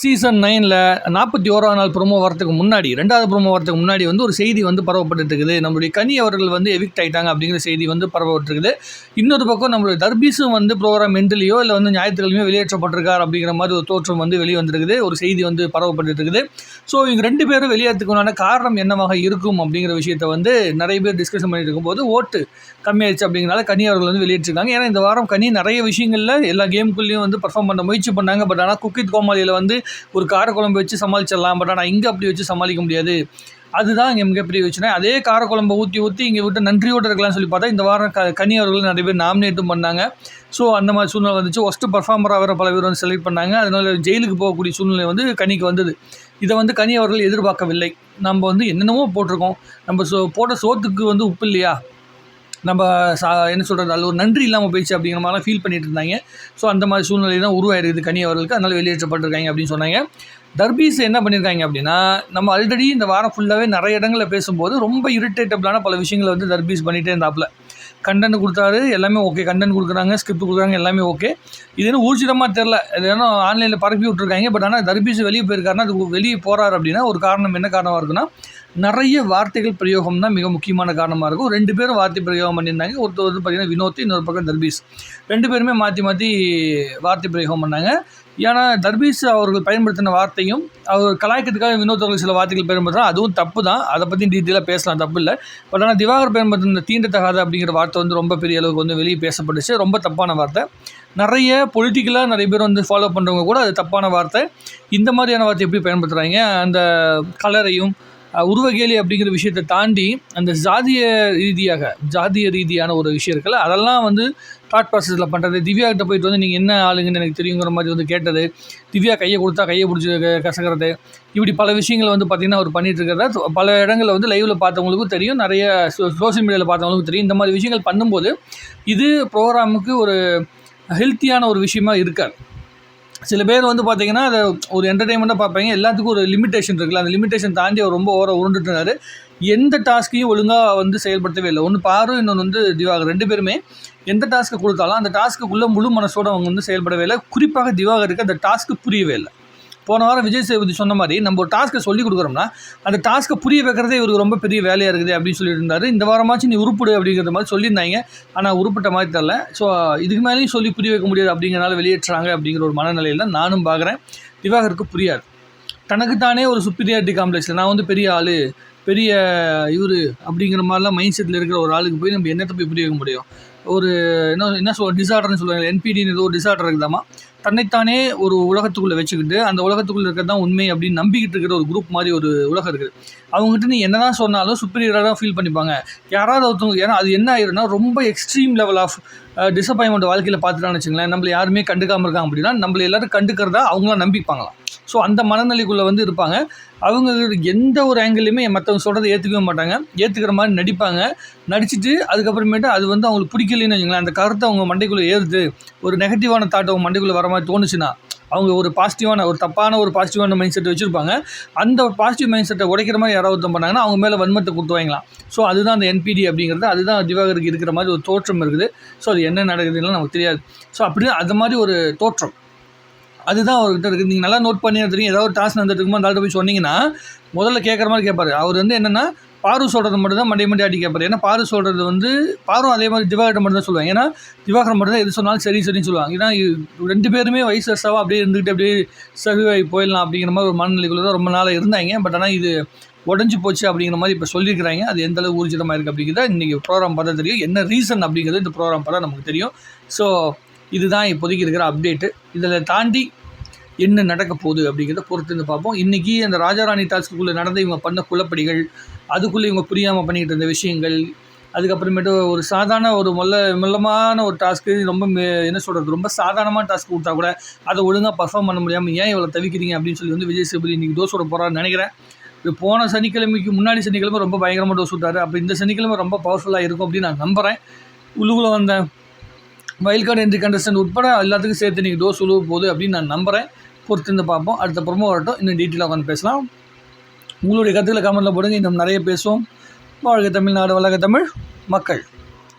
Season நைனில் நாற்பத்தி ஓராம் நாள் ப்ரோமோ வரத்துக்கு முன்னாடி ரெண்டாவது ப்ரோமோ வரத்துக்கு முன்னாடி வந்து ஒரு செய்தி வந்து பரவப்பட்டு இருக்குது நம்மளுடைய கனி அவர்கள் வந்து எவிக்ட் ஆகிட்டாங்க அப்படிங்கிற செய்தி வந்து பரவப்பட்டிருக்குது. இன்னொரு பக்கம் நம்மளுடைய தர்பீஸும் வந்து ப்ரோக்ராம் மென்டலியோ இல்லை வந்து ஞாயிற்றுக்கிழமையோ வெளியேற்றப்பட்டிருக்கார் அப்படிங்கிற மாதிரி ஒரு தோற்றம் வந்து வெளியே வந்திருக்குது ஒரு செய்தி வந்து பரவப்பட்டு இருக்குது ஸோ இவங்க ரெண்டு பேரும் வெளியேறதுக்குண்டான காரணம் என்னவாக இருக்கும் அப்படிங்கிற விஷயத்தை வந்து நிறைய பேர் டிஸ்கஷன் பண்ணிட்டு இருக்கும்போது ஓட்டு கம்மியாயிடுச்சு அப்படிங்கிறனால கனி அவர்கள் வந்து வெளியேற்றிருக்காங்க. ஏன்னா இந்த வாரம் கனி நிறைய விஷயங்களில் எல்லா கேமுக்குள்ளேயும் வந்து பர்ஃபார்ம் பண்ண முயற்சி பண்ணாங்க. பட் ஆனால் குக்கித் கோமாளியில் வந்து ஒரு காரக்குழம்பு வச்சு சமாளிச்சிடலாம். பட் ஆனால் இங்கே அப்படி வச்சு சமாளிக்க முடியாது. அதுதான் இங்கே மிகப்பெரிய பிரச்சனை அதே காரக்குழம்பை ஊற்றி ஊற்றி இங்கே விட்டு நன்றியோடு இருக்கலாம்னு சொல்லி பார்த்தா இந்த வாரம் க கனி அவர்கள் நிறைய பேர் நாமினேட்டும் பண்ணாங்க. ஸோ அந்த மாதிரி சூழ்நிலை வந்துச்சு. ஒஸ்ட்டு பர்ஃபார்மராக வர பல பேர் வந்து செலக்ட் பண்ணாங்க. அதனால ஜெயிலுக்கு போகக்கூடிய சூழ்நிலை வந்து கனிக்கு வந்தது. இதை வந்து கனி அவர்கள் எதிர்பார்க்கவில்லை. நம்ம வந்து என்னென்னமோ போட்டிருக்கோம். நம்ம சோ போட்ட சோத்துக்கு வந்து உப்பு இல்லையா? நம்ம சா என்ன சொல்கிறது அதில் ஒரு நன்றி இல்லாமல் போயிடுச்சு அப்படிங்கிற மாதிரிலாம் ஃபீல் பண்ணிட்டு இருந்தாங்க. ஸோ அந்த மாதிரி சூழ்நிலை தான் உருவாயிருக்குது கனி அவர்களுக்கு. அதனால் வெளியேற்றப்பட்டிருக்காங்க அப்படின்னு சொன்னாங்க. தர்பீஸ் என்ன பண்ணியிருக்காங்க அப்படின்னா நம்ம ஆல்ரெடி இந்த வாரம் ஃபுல்லாகவே நிறைய இடங்களில் பேசும்போது ரொம்ப இரிட்டேட்டபிளான பல விஷயங்களை வந்து தர்பீஸ் பண்ணிகிட்டே இருந்தாப்புல. கண்டென்ட் கொடுத்தாரு எல்லாமே ஓகே கண்டென்ட் கொடுக்குறாங்க ஸ்கிரிப்ட் கொடுக்குறாங்க எல்லாமே ஓகே இது என்ன ஊர்ஜிதமாக தெரில இது ஏன்னா ஆன்லைனில் பரப்பி விட்ருக்காங்க பட் ஆனால் தர்பீஸ் வெளியே போயிருக்காருன்னா அது வெளியே போகிறாரு அப்படின்னா ஒரு காரணம் என்ன காரணமாக இருக்குன்னா நிறைய வார்த்தைகள் பிரயோகம் தான் மிக முக்கியமான காரணமாக இருக்கும். ரெண்டு பேரும் வார்த்தை பிரயோகம் பண்ணியிருந்தாங்க. ஒருத்தர் வந்து பார்த்திங்கன்னா வினோத் இன்னொரு பக்கம் தர்பீஸ் ரெண்டு பேருமே மாற்றி மாற்றி வார்த்தை பிரயோகம் பண்ணாங்க. ஏன்னா தர்பீஸ் அவர்கள் பயன்படுத்தின வார்த்தையும் அவர் கலாய்க்கிறதுக்காக வினோத் அவர்கள் சில வார்த்தைகள் பயன்படுத்துகிறார் அதுவும் தப்பு தான் அதை பற்றி டீட்டெயிலாக பேசலாம். தப்பு இல்லை. பட் ஆனால் திவாகர் பயன்படுத்தின தீண்டத்தகாத அப்படிங்கிற வார்த்தை வந்து ரொம்ப பெரிய அளவுக்கு வந்து வெளியே பேசப்பட்டுச்சு. ரொம்ப தப்பான வார்த்தை. நிறைய பொலிட்டிக்கலாக நிறைய பேர் வந்து ஃபாலோ பண்ணுறவங்க கூட அது தப்பான வார்த்தை. இந்த மாதிரியான வார்த்தை எப்படி பயன்படுத்துகிறாங்க அந்த கலரையும் உருவகேலி அப்படிங்கிற விஷயத்தை தாண்டி அந்த ஜாதிய ரீதியாக ஜாதிய ரீதியான ஒரு விஷயம் இருக்குல்ல அதெல்லாம் வந்து தாட் ப்ராசஸில் பண்ணுறது திவ்யா கிட்ட போயிட்டு வந்து நீங்கள் என்ன ஆளுங்கன்னு எனக்கு தெரியுங்கிற மாதிரி வந்து கேட்டது. திவ்யா கையை கொடுத்தா கையை பிடிச்சி க- கசக்கிறது. இப்படி பல விஷயங்கள் வந்து பார்த்திங்கன்னா அவர் பண்ணிட்டு இருக்கிறத பல இடங்களில் வந்து லைவில் பார்த்தவங்களுக்கும் தெரியும். நிறைய சோஷியல் மீடியாவில் பார்த்தவங்களுக்கும் தெரியும். இந்த மாதிரி விஷயங்கள் பண்ணும்போது இது ப்ரோக்ராமுக்கு ஒரு ஹெல்த்தியான ஒரு விஷயமா இருக்காது. சில பேர் வந்து பார்த்தீங்கன்னா அதை ஒரு என்டர்டெயின்மெண்ட்டாக பார்ப்பாங்க. எல்லாத்துக்கும் ஒரு லிமிட்டேஷன் இருக்குல்ல. அந்த லிமிட்டேஷன் தாண்டி அவர் ரொம்ப ஓர உருண்டுட்டுனாரு எந்த டாஸ்க்கையும் ஒழுங்காக வந்து செயல்படுத்தவே இல்லை. ஒன்று பாரு இன்னொன்று வந்து திவாகர். ரெண்டு பேருமே எந்த டாஸ்க்கு கொடுத்தாலும் அந்த டாஸ்க்குள்ளே முழு மனசோட அவங்க வந்து செயல்படவே இல்லை. குறிப்பாக திவாகருக்கு அந்த டாஸ்க்கு புரியவே இல்லை. போன வாரம் விஜய் சேதுபதி சொன்ன மாதிரி நம்ம ஒரு டாஸ்க்கை சொல்லி கொடுக்குறோம்னா அந்த டாஸ்க்கை புரிய வைக்கிறதே இவருக்கு ரொம்ப பெரிய வேலையாக இருக்குது அப்படின்னு சொல்லிட்டு இருந்தார். இந்த வாரமாச்சும் நீ உருப்பிடு அப்படிங்கிற மாதிரி சொல்லியிருந்தாங்க. ஆனால் உருப்பிட்ட மாதிரி தரல ஸோ இதுக்கு மேலேயும் சொல்லி புரிய வைக்க முடியாது அப்படிங்கிறனால வெளியேற்றுறாங்க அப்படிங்கிற ஒரு மனநிலையில் தான் நானும் பார்க்குறேன் திவாகருக்கு புரியாது. தனக்குத்தானே ஒரு சுப்பீரியாரிட்டி காம்ப்ளெக்ஸில் நான் வந்து பெரிய ஆள் பெரிய இவர் அப்படிங்கிற மாதிரிலாம் மைண்ட் செட்டில் இருக்கிற ஒரு ஆளுக்கு போய் நம்ம என்னத்தை போய் புரிய வைக்க முடியும்? ஒரு என்ன என்ன சொல் டிசார்டர்னு சொல்லுவாங்க என்பிடின்னு ஏதோ ஒரு டிசார்டர் இருக்குதாமா? தன்னைத்தானே ஒரு உலகத்துக்குள்ளே வச்சுக்கிட்டு அந்த உலகத்துக்குள்ளே இருக்கிறது தான் உண்மை அப்படின்னு நம்பிக்கிட்டு இருக்கிற ஒரு குரூப் மாதிரி ஒரு உலகம் இருக்குது. அவங்ககிட்ட நீ என்ன தான் சொன்னாலும் சுப்பீரியராக தான் ஃபீல் பண்ணிப்பாங்க. யாராவது ஒருத்தவங்க ஏன்னா அது என்ன ஆயிரும்னா ரொம்ப எக்ஸ்ட்ரீம் லெவல் ஆஃப் டிசப்பாயின்மெண்ட் வாழ்க்கையில் பார்த்துட்டான்னு வச்சுங்களேன் நம்மளை யாருமே கண்டுக்காமல் இருக்காங்க அப்படின்னா நம்மளை எல்லாரும் கண்டுக்கிறதா அவங்களாம் நம்பிப்பாங்களாம். ஸோ அந்த மனநிலைக்குள்ளே வந்து இருப்பாங்க. அவங்க எந்த ஒரு ஆங்கிள்லையுமே மற்றவங்க சொல்கிறத ஏற்றுக்கவே மாட்டாங்க. ஏற்றுக்கிற மாதிரி நடிப்பாங்க. நடிச்சுட்டு அதுக்கப்புறமேட்டு அது வந்து அவங்களுக்கு பிடிக்கலைன்னு வச்சுங்களேன் அந்த கருத்தை அவங்க மண்டைக்குள்ளே ஏறுது. ஒரு நெகட்டிவான தாட் அவங்க மண்டைக்குள்ளே வர மாதிரி தோணுச்சுன்னா அவங்க ஒரு பாசிட்டிவான ஒரு தப்பான ஒரு பாசிட்டிவான மைண்ட் செட் வச்சுருப்பாங்க. அந்த ஒரு பாசிட்டிவ் மைண்ட் செட்டை உடைக்கிற மாதிரி யாராவது ஒருத்தன் பண்ணாங்கன்னா அவங்க மேலே வன்மத்தை கொடுத்து வாங்கலாம் ஸோ அதுதான் அந்த என்பிடி அப்படிங்கிறது. அதுதான் திவாகருக்கு இருக்கிற மாதிரி ஒரு தோற்றம் இருக்குது. ஸோ அது என்ன நடக்குதுன்னு நமக்கு தெரியாது. ஸோ அப்படி அது மாதிரி ஒரு தோற்றம். அதுதான் அவர்கிட்ட இருக்குது நீங்கள் நல்லா நோட் பண்ணி தெரியும். ஏதாவது ஒரு டாஸ்க் நடந்துட்டு இருக்கும்போது அந்த போய் சொன்னீங்கன்னா முதல்ல கேட்குற மாதிரி கேட்பாரு அவர் வந்து என்னென்னா பாரு சொல்கிறது மட்டும் தான் மண்டை மண்டி ஆட்டி கேட்பாரு ஏன்னா பாரு சொல்கிறது வந்து பாரும் அதே மாதிரி திவாகரம் மட்டும் தான் சொல்லுவாங்க. ஏன்னா திவாகர் மட்டும் தான் எது சொன்னாலும் சரி சரின்னு சொல்லுவாங்க. ஏன்னா ரெண்டு பேருமே வயசு வருஷாவாக அப்படியே இருந்துக்கிட்டு அப்படியே சர்வாகி போயிடலாம் அப்படிங்கிற மாதிரி ஒரு மனநிலைக்குள்ள தான் ரொம்ப நாளாக இருந்தாங்க. பட் ஆனால் இது உடஞ்சி போச்சு அப்படிங்கிற மாதிரி இப்போ சொல்லியிருக்கிறாங்க. அது எந்த அளவு ஊர்ஜிதமாக இருக்குது அப்படிங்கிறத இன்றைக்கி ப்ரோக்ராம் பார்த்தா தெரியும். என்ன ரீசன் அப்படிங்கிறது இந்த ப்ரோக்ராம் பார்த்தா நமக்கு தெரியும். ஸோ இதுதான் இப்போதைக்கு இருக்கிற அப்டேட்டு இதில் தாண்டி என்ன நடக்க போகுது அப்படிங்கிறத பொறுத்து இருந்து பார்ப்போம். இன்றைக்கி அந்த ராஜாராணி டாஸ்க்குள்ளே நடந்த இவங்க பண்ண குழப்படிகள் அதுக்குள்ளே இவங்க புரியாமல் பண்ணிக்கிட்டு இருந்த விஷயங்கள் அதுக்கப்புறமேட்டு ஒரு சாதாரண ஒரு மொல்ல மெல்லமான ஒரு டாஸ்க்கு ரொம்ப என்ன சொல்கிறது ரொம்ப சாதாரணமான டாஸ்க் கொடுத்தா கூட அதை ஒழுங்காக பர்ஃபார்ம் பண்ண முடியாமல் ஏன் இவ்வளோ தவிக்கிறீங்க அப்படின்னு சொல்லி வந்து விஜய் சேபதி இன்றைக்கி தோசோட போகிறான்னு நினைக்கிறேன். இது போன சனிக்கிழமைக்கு முன்னாடி சனிக்கிழமை ரொம்ப பயங்கரமாக டோஸ் விட்டாரு. அப்போ இந்த சனிக்கிழமை ரொம்ப பவர்ஃபுல்லாக இருக்கும் அப்படின்னு நான் நம்புகிறேன் உள்ளுக்குள்ளே வந்த வைல்ட் கார்டு என்ட்ரி கண்டஸ்டன்ட் உட்பட எல்லாத்துக்கும் சேர்த்து இன்றைக்கி டோஸ் உழுவ போகுது அப்படின்னு நான் நம்புகிறேன் பொறுத்திருந்து பார்ப்போம். அடுத்த ப்ரொமோ வரட்டும். இன்னும் டீட்டெயிலாக உட்காந்து பேசலாம். உங்களுடைய கருத்துக்களை கமெண்ட்டில் போடுங்க. இன்னும் நிறைய பேசுவோம். வாழ்க தமிழ்நாடு வளர்க தமிழ். மக்கள்.